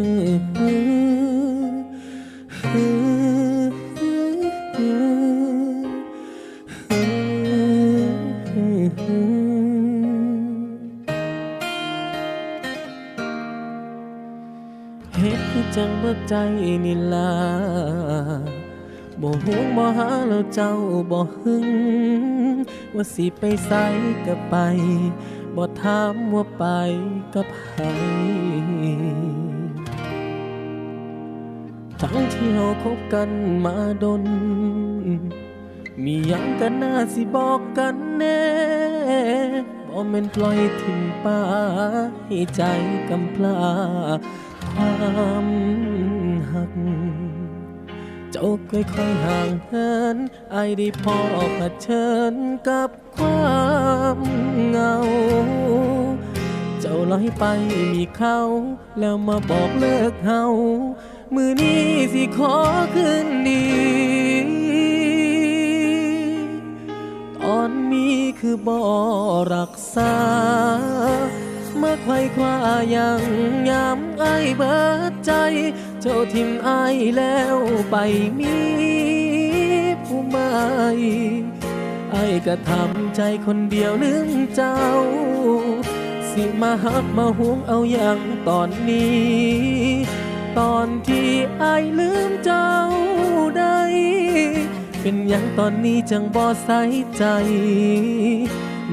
เฮ็ดคือจังเบ่ใจนี่ล่ะบ่ฮู้บ่หาแล้วเจ้าบ่หึง ว่าสิไปไสก็ไป บ่ถามว่าไปกับไผ ทั้งที่เราคบกันมาดน มีหยังกันน่าสิบอกกันแน่บ่แม่นปล่อยทิ้งป้าให้ใจกำพร้าความหัก เจ้าค่อยๆห่างเหินไอได้พอเผชิญกับความเหงา เจ้าลอยไปมีเขา แล้วมาบอกเลิกเฮา มือนี้สิขอคืนดี ตอนมีคือบ่รักษา มาไขว้คว้าย่างยามไอเบิดใจ เจ้าทิมไอแล้วไปมีผู้ใหม่ไอายก็ทำใจคนเดียวลืมเจ้า สิมาหักมาห่วงเอาอย่างตอนนี้ ตอนที่ไอายลืมเจ้าได้ เป็นอย่างตอนนี้จังบ่ใส่ใจ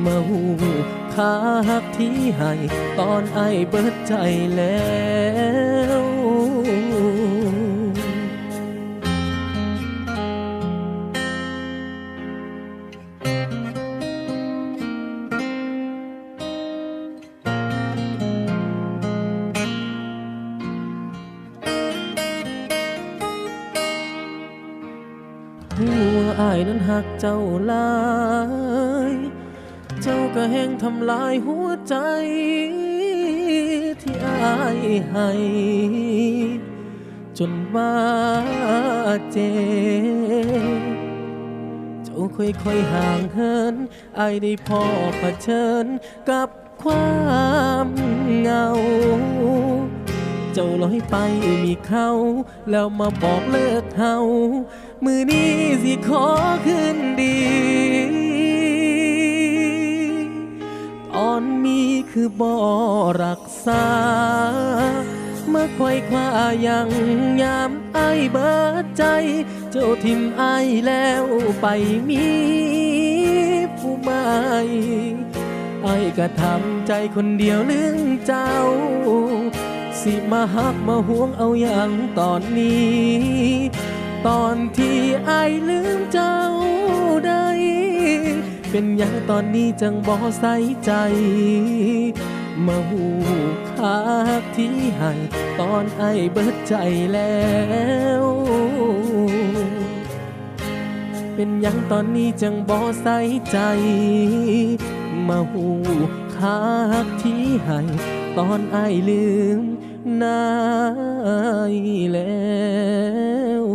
มาหูคาหักที่ให้ ตอนไอายเบิดใจแล้ว อายนั้นหักเจ้าลาย เจ้าก็แห้งทำลายหัวใจ ที่อายให้ จนว่าเจ็บเจ้าค่อยๆห่างเหินอายได้พอเผชิญกับความเหงา เจ้าลอยไปมีเขาแล้วมาบอกเลิกเฮามือนี้สิขอคืนดี ตอนมีคือบ่รักษา เมื่อควยคว้ายังยามไอเบิดใจ เจ้าทิมไอแล้วไปมีผู้ใหม่ไอก็ทำใจคนเดียวลืมเจ้า สิมาหักมาห่วงเอาอย่างตอนนี้ ตอนที่ไอลืมเจ้าได้ เป็นอย่างตอนนี้จังบ่ใส่ใจ มาหูคักที่ให้ตอนไอเบิดใจแล้ว เป็นหยังตอนนี้จังบ่ใส่ใจ มาหูคักที่ให้ตอนไอลืม นายแล้ว